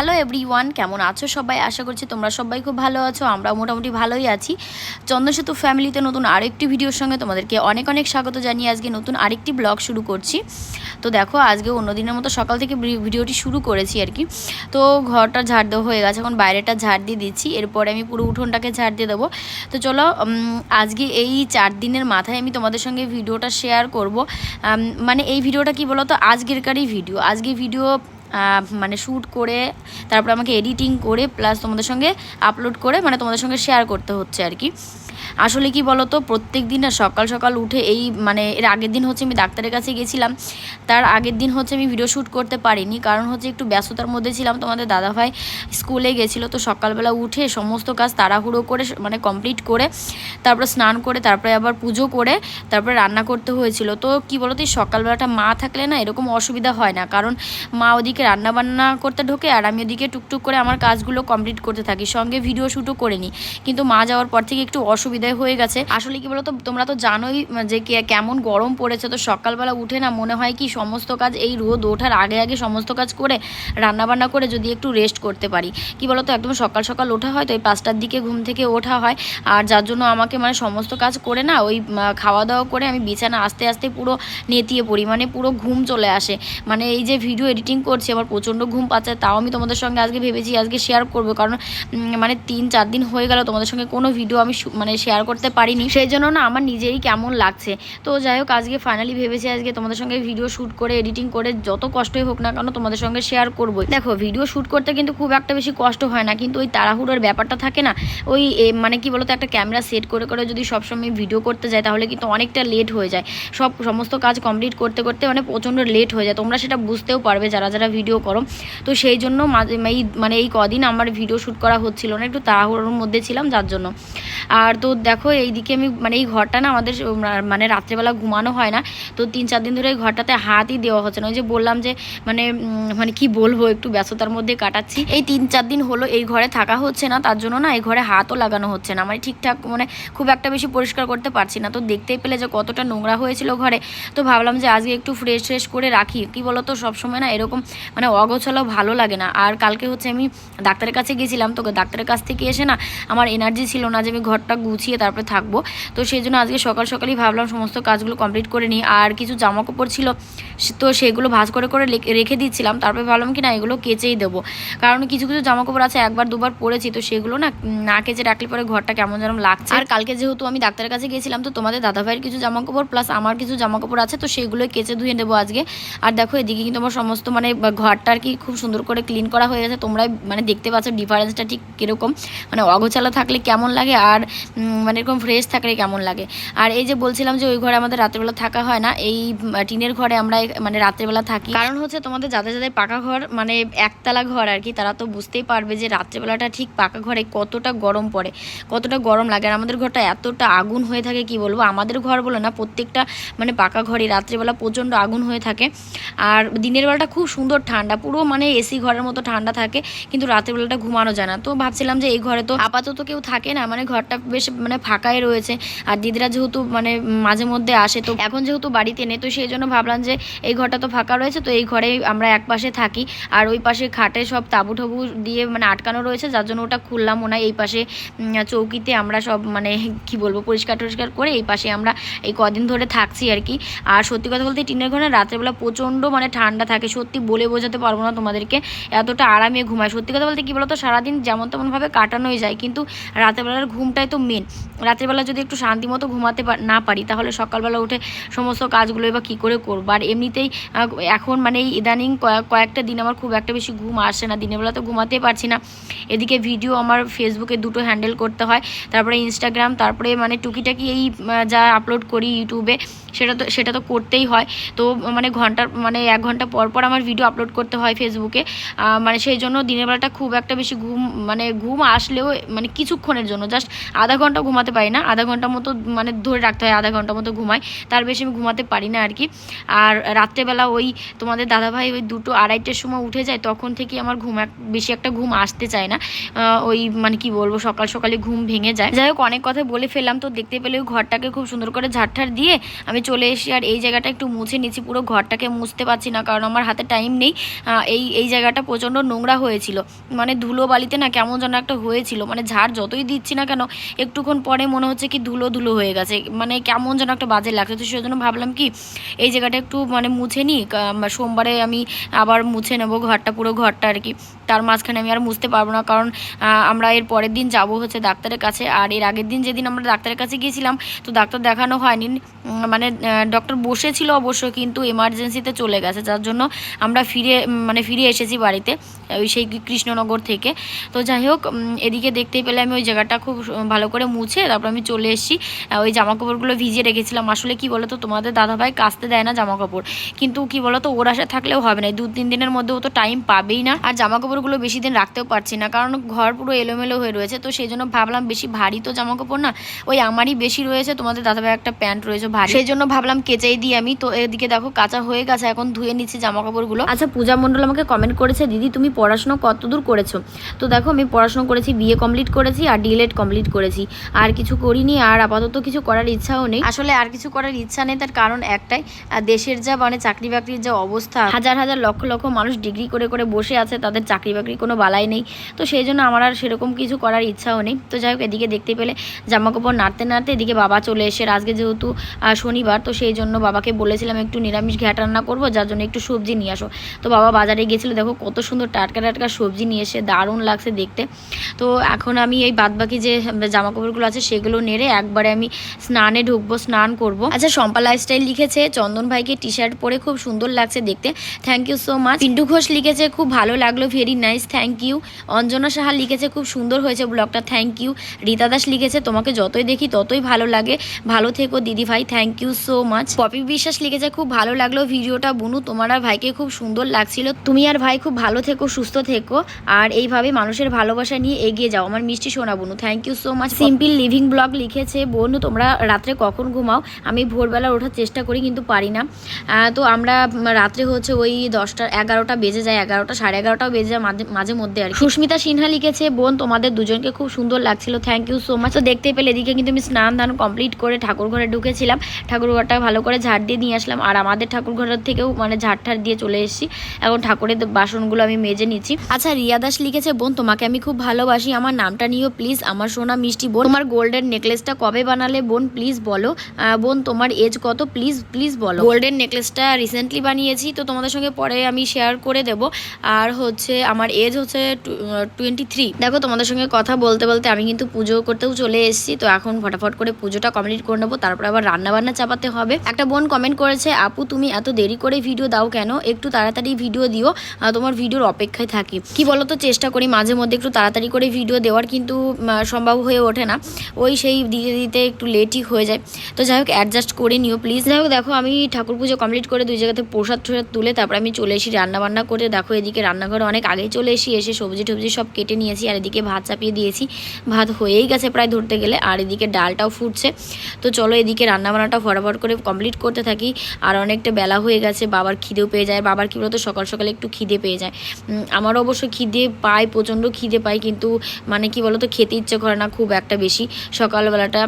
Hello every one কেমন আছো সবাই? আশা করছি তোমরা সবাই খুব ভালো আছো আমরা মোটামুটি ভালোই আছি। চন্দ্রসেতু ফ্যামিলিতে নতুন আরেকটি ভিডিওর সঙ্গে তোমাদেরকে অনেক অনেক স্বাগত জানিয়ে আজকে নতুন আরেকটি ব্লগ শুরু করছি। তো দেখো আজকে অন্যদিনের মতো সকাল থেকে ভিডিওটি শুরু করেছি আর কি। তো ঘরটা ঝাড় দেওয়া হয়ে গেছে, এখন বাইরেটা ঝাড় দিয়ে দিচ্ছি, এরপরে আমি পুরো উঠোনটাকে ঝাড় দিয়ে দেবো। তো চলো আজকে এই চার দিনের মাথায় আমি তোমাদের সঙ্গে ভিডিওটা শেয়ার করব। মানে এই ভিডিওটা কি বলো তো আজকেরকারই ভিডিও। আজকে ভিডিও মানে শ্যুট করে, তারপর আমাকে এডিটিং করে প্লাস তোমাদের সঙ্গে আপলোড করে মানে তোমাদের সঙ্গে শেয়ার করতে হচ্ছে আর কি। আসলে কি বলো তো প্রত্যেক দিন না সকাল সকাল উঠে এই মানে এর আগের দিন হচ্ছে আমি ডাক্তারের কাছে গেছিলাম। তার আগের দিন হচ্ছে আমি ভিডিও শ্যুট করতে পারিনি। কারণ হচ্ছে একটু ব্যস্ততার মধ্যে ছিলাম। তোমাদের দাদাভাই স্কুলে গেছিল। তো সকালবেলা উঠে সমস্ত কাজ তাড়াহুড়ো করে মানে কমপ্লিট করে, তারপরে স্নান করে, তারপরে আবার পুজো করে, তারপরে রান্না করতে হয়েছিল। তো কি বলো তো এই সকালবেলাটা মা থাকলে না এরকম অসুবিধা হয় না। কারণ মা ওদিকে রান্না বান্না করতে ঢোকে আর আমি ওদিকে টুকটুক করে আমার কাজগুলো কমপ্লিট করতে থাকি। সঙ্গে ভিডিও শ্যুটও করে নিই কিন্তু মা যাওয়ার পর থেকে একটু অসুবিধায় হয়ে গেছে। আসলে কি বলতো, তোমরা তো জানোই যে কেমন গরম পড়েছে। তো সকালবেলা উঠে না মনে হয় কি সমস্ত কাজ এই রোদ ওঠার আগে আগে সমস্ত কাজ করে রান্না বান্না করে যদি একটু রেস্ট করতে পারি। কি বলতো, একদম সকাল সকাল ওঠা হয় তো এই পাঁচটার দিকে ঘুম থেকে ওঠা হয়। আর যার জন্য আমাকে মানে সমস্ত কাজ করে না ওই খাওয়া দাওয়া করে আমি বিছানা আস্তে আস্তে পুরো নেতিয়ে পড়ি। মানে পুরো ঘুম চলে আসে। মানে এই যে ভিডিও এডিটিং করছি, আমার প্রচণ্ড ঘুম পাচ্ছে, তাও আমি তোমাদের সঙ্গে আজকে ভেবেছি আজকে শেয়ার করব। কারণ মানে তিন, চার দিন হয়ে গেল তোমাদের সঙ্গে কোনো ভিডিও আমি মানে শেয়ার করতে পারিনি। সেই জন্য না আমার নিজেরই কেমন লাগছে। তো যাই হোক, আজকে ফাইনালি ভেবেছি আজকে তোমাদের সঙ্গে ভিডিও শ্যুট করে এডিটিং করে যত কষ্টই হোক না কেন তোমাদের সঙ্গে শেয়ার করবোই। দেখো ভিডিও শ্যুট করতে কিন্তু খুব একটা বেশি কষ্ট হয় না, কিন্তু ওই তাড়াহুড়োর ব্যাপারটা থাকে না। ওই মানে কি বলতো, একটা ক্যামেরা সেট করে করে যদি সবসময় ভিডিও করতে যায়, তাহলে কিন্তু অনেকটা লেট হয়ে যায়। সব, সমস্ত কাজ কমপ্লিট করতে করতে মানে প্রচণ্ড লেট হয়ে যায়। তোমরা সেটা বুঝতেও পারবে যারা যারা ভিডিও করো। তো সেই জন্য মানে এই কদিন আমার ভিডিও শ্যুট করা হচ্ছিল না, একটু তাড়াহুড়োর মধ্যে ছিলাম, যার জন্য। আর তো দেখো এইদিকে আমি মানে এই ঘরটা না আমাদের মানে রাত্রেবেলা ঘুমানো হয় না। তো তিন চার দিন ধরে এই ঘরটাতে হাতই দেওয়া হচ্ছে না। ওই যে বললাম যে মানে মানে কি বলব, একটু ব্যস্ততার মধ্যে কাটাচ্ছি। এই তিন চার দিন হলো এই ঘরে থাকা হচ্ছে না, তার জন্য না এই ঘরে হাতও লাগানো হচ্ছে না। মানে ঠিকঠাক মানে খুব একটা বেশি পরিষ্কার করতে পারছি না। তো দেখতেই পেলে যে কতটা নোংরা হয়েছিল ঘরে। তো ভাবলাম যে আজকে একটু ফ্রেশ ফ্রেশ করে রাখি। কি বলো তো সবসময় না এরকম মানে অগোছালো ভালো লাগে না। আর কালকে হচ্ছে আমি ডাক্তারের কাছে গেছিলাম। তো ডাক্তারের কাছ থেকে এসে না আমার এনার্জি ছিল না যে আমি ঘরটা গুছিয়ে তারপরে থাকব। তো সেই জন্য আজকে সকাল সকালই ভাবলাম সমস্ত কাজগুলো কমপ্লিট করে নিই। আর কিছু জামা কাপড় ছিল তো সেগুলো ভাজ করে করে রেখে দিচ্ছিলাম। তারপরে ভাবলাম কি না, এগুলো কেচেই দেবো। কারণ কিছু কিছু জামা কাপড় আছে, একবার, দুবার পরেছি, তো সেগুলো না না কেচে রাখলে পরে ঘরটা কেমন যেন লাগছে। আর কালকে যেহেতু আমি ডাক্তারের কাছে গিয়েছিলাম, তো তোমাদের দাদাভাইয়ের কিছু জামা কাপড় প্লাস আমার কিছু জামা কাপড় আছে, তো সেগুলো কেচে ধুয়ে নেব আজকে। আর দেখো, এদিকে কিন্তু আমার সমস্ত মানে ঘরটা আর কি খুব সুন্দর করে ক্লিন করা হয়ে গেছে। তোমরা মানে দেখতে পাচ্ছ ডিফারেন্সটা ঠিক কীরকম। মানে অগোছালো থাকলে কেমন লাগে। আর মানে এরকম ফ্রেশ থাকলে কেমন লাগে? আর এই যে বলছিলাম যে ওই ঘরে আমাদের রাত্রেবেলা থাকা হয় না, এই টিনের ঘরে আমরা মানে রাত্রেবেলা থাকি। কারণ হচ্ছে তোমাদের যাদের যাদের পাকা ঘর মানে একতলা ঘর আর কি, তারা তো বুঝতেই পারবে যে রাত্রেবেলাটা ঠিক পাকা ঘরে কতটা গরম পড়ে, কতটা গরম লাগে। আর আমাদের ঘরটা এতটা আগুন হয়ে থাকে, কি বলব? আমাদের ঘর বলে না, প্রত্যেকটা মানে পাকা ঘরই রাত্রেবেলা প্রচণ্ড আগুন হয়ে থাকে। আর দিনের বেলাটা খুব সুন্দর ঠান্ডা, পুরো মানে এসি ঘরের মতো ঠান্ডা থাকে, কিন্তু রাত্রেবেলাটা ঘুমানো যায় না। তো ভাবছিলাম যে এই ঘরে তো আপাতত কেউ থাকে না মানে ঘরটা বেশ মানে ফাঁকাই রয়েছে। আর দিদিরা যেহেতু মানে মাঝে মধ্যে আসে, তো এখন যেহেতু বাড়িতে নেই, তো সেই জন্য ভাবলাম যে এই ঘরটা তো ফাঁকা রয়েছে, তো এই ঘরেই আমরা এক পাশে থাকি। আর ওই পাশে খাটে সব তাবু ঠাবু দিয়ে মানে আটকানো রয়েছে, যার জন্য ওটা খুললাম না। এই পাশে চৌকিতে আমরা সব মানে কি বলব, পরিষ্কার টরিষ্কার করে এই পাশে আমরা এই কদিন ধরে থাকছি আর কি। আর সত্যি কথা বলতে টিনের ঘরে রাত্রেবেলা প্রচণ্ড মানে ঠান্ডা থাকে, সত্যি বলে বোঝাতে পারব না তোমাদেরকে। এতটা আরামে ঘুমায়। সত্যি কথা বলতে কি বলতো, সারাদিন যেমন তেমনভাবে কাটানোই যায়, কিন্তু রাতেরবেলার ঘুমটাই তো মেন রাতেরবেলা যদি একটু শান্তি মতো ঘুমাতে না পারি, তাহলে সকালবেলা উঠে সমস্ত কাজগুলো এবার কী করে করব? আর এমনিতেই এখন মানে ইদানিং কয়েক- কয়েকটা দিন আমার খুব একটা বেশি ঘুম আসে না। দিনের বেলা তো ঘুমাতে পারছি না। এদিকে ভিডিও আমার ফেসবুকে দুটো হ্যান্ডেল করতে হয়। তারপরে ইনস্টাগ্রাম তারপরে মানে টুকিটাকি এই যা আপলোড করি ইউটিউবে সেটা তো সেটা তো করতেই হয়। তো মানে ঘণ্টার মানে এক ঘণ্টা পর পর আমার ভিডিও আপলোড করতে হয় ফেসবুকে মানে সেই জন্য দিনের বেলাটা খুব একটা বেশি ঘুম মানে ঘুম আসলেও মানে কিছুক্ষণের জন্য জাস্ট আধা ঘণ্টা ঘুমাতে পারি না, আধা ঘণ্টা মতো মানে ধরে রাখতে হয়, আধা ঘণ্টা মতো ঘুমাই। তার বেশি আমি ঘুমাতে পারি না আর কি। আর রাত্রেবেলা ওই তোমাদের দাদাভাই ওই দুটো আড়াইটের সময় উঠে যায়, তখন থেকে আমার ঘুম বেশি একটা ঘুম আসতে চায় না। ওই মানে কি বলব, সকাল সকালে ঘুম ভেঙে যায়। যাই হোক, অনেক কথা বলে ফেললাম তো, দেখতে পেলে ওই ঘরটাকে খুব সুন্দর করে ঝাড়ঠাড় দিয়ে আমি চলে এসেছি আর এই জায়গাটা একটু মুছে নিচ্ছি পুরো ঘরটাকে মুছতে পারছি না, কারণ আমার হাতে টাইম নেই। এই এই জায়গাটা প্রচণ্ড নোংরা হয়েছিল। মানে ধুলো বালিতে না কেমন যেন একটা হয়েছিল মানে ঝাড় যতই দিচ্ছি না কেন একটুক্ষণ পরে মনে হচ্ছে কি ধুলো ধুলো হয়ে গেছে। মানে কেমন যেন একটা বাজে লাগছে। তো সেজন্য ভাবলাম কি, এই জায়গাটা একটু মানে মুছে নিই। সোমবারে আমি আবার মুছে নেব ঘরটা, পুরো ঘরটা আর কি। তার মাঝখানে আমি আর মুছতে পারব না। কারণ আমরা এর পরের দিন যাব হচ্ছে ডাক্তারের কাছে। আর এর আগের দিন যেদিন আমরা ডাক্তারের কাছে গিয়েছিলাম, তো ডাক্তার দেখানো হয়নি। মানে ডক্টর বসেছিল অবশ্য, কিন্তু এমার্জেন্সিতে চলে গেছে। যার জন্য আমরা ফিরে মানে ফিরে এসেছি বাড়িতে। ওই সেই কৃষ্ণনগর থেকে। তো যাই হোক এদিকে দেখতেই পেলে আমি ওই জায়গাটা খুব ভালো করে মুছে, তারপর আমি চলে এসেছি। ওই জামা কাপড়গুলো ভিজিয়ে রেখেছিলাম। আসলে কি বলতো, তোমাদের দাদাভাই কাচতে দেয় না জামা কাপড় কিন্তু কি বলতো, ওর আশা থাকলেও হবে না। দু তিন দিনের মধ্যে ও তো টাইম পাবেই না। আর জামা কাপড়গুলো বেশি দিন রাখতেও পারছি না। কারণ ঘর পুরো এলোমেলো হয়ে রয়েছে। তো সেই জন্য ভাবলাম, বেশি ভারী তো জামা কাপড় না, ওই আমারই বেশি রয়েছে। তোমাদের দাদাভাই একটা প্যান্ট রয়েছে ভারী। সেই জন্য ভাবলাম, কেচেই দিই আমি। তো এদিকে দেখো, কাঁচা হয়ে গেছে। এখন ধুয়ে নিচ্ছি জামা কাপড়গুলো আচ্ছা পূজা মণ্ডল আমাকে কমেন্ট করেছে, দিদি, তুমি পড়াশোনা কতদূর করেছ? তো দেখো আমি পড়াশুনো করেছি বিএ কমপ্লিট করেছি আর ডিএলএড কমপ্লিট করেছি। আর কিছু করিনি আর আপাতত কিছু করার ইচ্ছাও নেই। আসলে আর কিছু করার ইচ্ছা নেই তার কারণ একটাই দেশের যা মানে চাকরি বাকরির যা অবস্থা হাজার হাজার লক্ষ লক্ষ মানুষ ডিগ্রি করে করে বসে আছে তাদের চাকরি বাকরি কোনো বালাই নেই। তো সেই জন্য আমার আর সেরকম কিছু করার ইচ্ছাও নেই। তো যাই হোক এদিকে দেখতে পেলে জামা কাপড় নাড়তে নাড়তে এদিকে বাবা চলে এসে আজকে যেহেতু শনিবার তো সেই জন্য বাবাকে বলেছিলাম একটু নিরামিষ ঘ্যাট রান্না করব যার জন্য একটু সবজি নিয়ে আসো। তো বাবা বাজারে গেছিল দেখো কত সুন্দর টাটকা টাটকা সবজি নিয়ে এসে দারুণ লাগছে দেখতে। তো এখন আমি এই বাদবাকি যে জামা কাপড়গুলো আছে সেগুলো নেড়ে একবারে আমি স্নানে ঢুকবো, স্নান করব। আচ্ছা শম্পা লাইফস্টাইল লিখেছে, চন্দন ভাইকে টি শার্ট পরে খুব সুন্দর লাগছে দেখতে। Thank you so much Pintu Ghosh লিখেছে, খুব ভালো লাগল very nice thank you Anjana Saha লিখেছে, খুব সুন্দর হয়েছে ব্লগটা থ্যাংক ইউ রীতা দাস লিখেছে, তোমাকে যতই দেখি ততই ভালো লাগে। ভালো থেকো দিদি ভাই thank you so much Popy Biswas লিখেছে, খুব ভালো লাগল ভিডিওটা, বুনু। তোমার ভাইকে খুব সুন্দর লাগছিল। তুমি আর ভাই খুব ভালো থেকো সুস্থ থেকো আর এইভাবে মানুষের ভালোবাসা নিয়ে এগিয়ে যাও। আমার মিষ্টি সোনা বুনু thank you so much simple living vlog লিখেছে, বনু, তোমরা রাত্রে কখন ঘুমাও? আমি ভোরবেলা ওঠার চেষ্টা করি কিন্তু পারি না। তো আমরা রাত্রে হচ্ছে ওই দশটা, এগারোটা বেজে যায়, এগারোটা, সাড়ে এগারোটাও বেজে যায় মাঝে মাঝে মধ্যে আর সুস্মিতা সিনহা লিখেছে, বোন, তোমাদের দুজনকে খুব সুন্দর লাগছিল থ্যাংক ইউ সো মাচ তো দেখতে পেলে এদিকে কিন্তু আমি স্নান ধান কমপ্লিট করে ঠাকুর ঘরে ঢুকেছিলাম। ঠাকুর ঘরটা ভালো করে ঝাড় দিয়ে নিয়ে আসলাম। আর আমাদের ঠাকুর ঘরের থেকেও মানে ঝাড় ঠাড় দিয়ে চলে এসেছি। এখন ঠাকুরের বাসনগুলো আমি মেজে নিচ্ছি। আচ্ছা রিয়া দাস লিখেছে, বোন, তোমাকে আমি খুব ভালোবাসি। আমার নামটা নিও প্লিজ আমার সোনা মিষ্টি বোন। তোমার গোল্ডেন নেকলেসটা কবে বানালে? বোন প্লিজ বলো। বোন, তোমার এজ কত? প্লিজ প্লিজ বলো। গোল্ডেন নেকলেসটা রিসেন্টলি বানিয়েছি, তো তোমাদের সঙ্গে পরে আমি শেয়ার করে দেব। আর হচ্ছে, আমার এজ হচ্ছে টোয়েন্টি থ্রি দেখো, তোমাদের সঙ্গে কথা বলতে বলতে আমি কিন্তু পুজো করতেও চলে এসেছি, তো এখন ফটাফট করে পুজোটা কমপ্লিট করে নেব। তারপর আবার রান্না বান্না চাপাতে হবে। একটা বোন কমেন্ট করেছে, আপু, তুমি এত দেরি করে ভিডিও দাও কেন? একটু তাড়াতাড়ি ভিডিও দিও। তোমার ভিডিওর অপেক্ষায় থাকি। কি বলো তো চেষ্টা করি মাঝে মধ্যে একটু তাড়াতাড়ি করে ভিডিও দেওয়ার, কিন্তু সম্ভব হয়ে ওঠে না। ওই সেই দিতে দিতে একটু লেটই হয়ে যায়। তো যাই হোক অ্যাডজাস্ট করে নিও প্লিজ যাই হোক, দেখো আমি ঠাকুর পুজো কমপ্লিট করে দুই জায়গাতে প্রসাদ টসাদ তুলে তারপর আমি চলে এসি রান্না বান্না করে দেখো এদিকে রান্নাঘরে অনেক আগেই চলে এসি এসে সবজি টবজি সব কেটে নিয়েছি আর এদিকে ভাত চাপিয়ে দিয়েছি। ভাত হয়েই গেছে প্রায় ধরতে গেলে, আর এদিকে ডালটাও ফুটছে। তো চলো এদিকে রান্নাবান্নাটা ফটাফট করে কমপ্লিট করতে থাকি। আর অনেকটা বেলা হয়ে গেছে, বাবার খিদেও পেয়ে যায়। বাবার কি বলতো, সকাল সকালে একটু খিদে পেয়ে যায়। আমার অবশ্য খিদে পাই প্রচণ্ড খিদে পাই কিন্তু মানে কি বলতো, খেতে ইচ্ছে করে না খুব একটা বেশি। সকালবেলাটা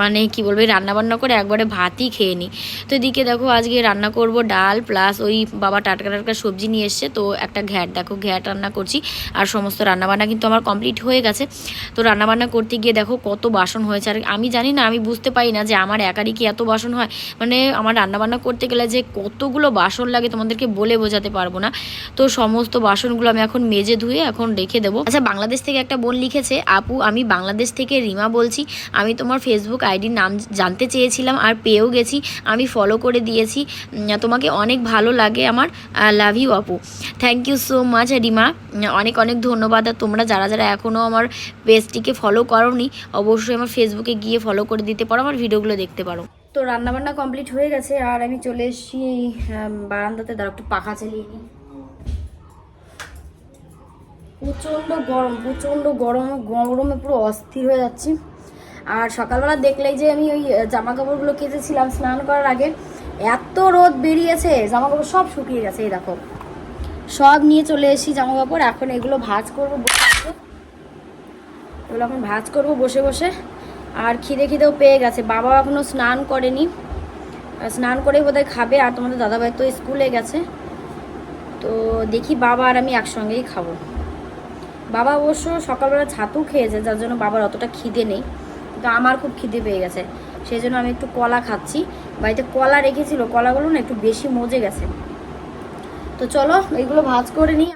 মানে কি বলবে রান্না বান্না করে একবারে ভাতই খেয়ে নিই। তো এদিকে দেখো, আজকে রান্না করব ডাল, প্লাস ওই বাবা টাটকা টাটকা সবজি নিয়ে এসছে, তো একটা ঘ্যাট, দেখো ঘ্যাট রান্না করছি, আর সমস্ত রান্নাবান্না কিন্তু আমার কমপ্লিট হয়ে গেছে। তো রান্নাবান্না করতে গিয়ে দেখো, কত বাসন হয়েছে, আর আমি জানি না, আমি বুঝতে পারি না যে আমার একারই কি এত বাসন হয়। মানে আমার রান্নাবান্না করতে গেলে যে কতগুলো বাসন লাগে তোমাদেরকে বলে বোঝাতে পারব না। তো সমস্ত বাসনগুলো আমি এখন মেজে ধুয়ে এখন রেখে দেবো। আচ্ছা বাংলাদেশ থেকে একটা বোন লিখেছে, আপু, আমি বাংলাদেশ থেকে রিমা বলছি। আমি তোমার ফেসবুক আইডির নাম জানতে চেয়েছিলাম আর পেয়েও গেছি। আমি ফলো করে দিয়েছি। তোমাকে অনেক ভালো লাগে আমার। লাভ ইউ আপু। Thank you so much Rima. অনেক অনেক ধন্যবাদ। আর তোমরা যারা যারা এখনও আমার পেজটিকে ফলো করোনি, অবশ্যই আমার ফেসবুকে গিয়ে ফলো করে দিতে পারো, আমার ভিডিওগুলো দেখতে পারো। তো রান্নাবান্না কমপ্লিট হয়ে গেছে। আর আমি চলে এসেছি বারান্দাতে। দাঁড়া একটু পাখা চালিয়ে নিই। প্রচণ্ড গরম প্রচণ্ড গরম, গরমে পুরো অস্থির হয়ে যাচ্ছি। আর সকালবেলা দেখলেই যে আমি ওই জামা কাপড়গুলো কেচেছিলাম স্নান করার আগে, এত রোদ বেরিয়েছে জামা কাপড় সব শুকিয়ে গেছে, এই দেখো। সব নিয়ে চলে এসেছি জামা কাপড় এখন এগুলো ভাজ করব বসে বসে। এগুলো এখন ভাজ করব বসে বসে। আর খিদে খিদেও পেয়ে গেছে বাবা এখনও স্নান করেনি। স্নান করে বোধহয় খাবে, আর তোমাদের দাদাভাই তো স্কুলে গেছে। তো দেখি বাবা আর আমি একসঙ্গেই খাব। বাবা অবশ্য সকালবেলা ছাতু খেয়েছে, যার জন্য বাবার অতটা খিদে নেই। কিন্তু আমার খুব খিদে পেয়ে গেছে। সেই জন্য আমি একটু কলা খাচ্ছি। বাড়িতে কলা রেখেছিল, কলাগুলো না একটু বেশি মজে গেছে। তো চলো, এগুলো ভাজ করে নিই।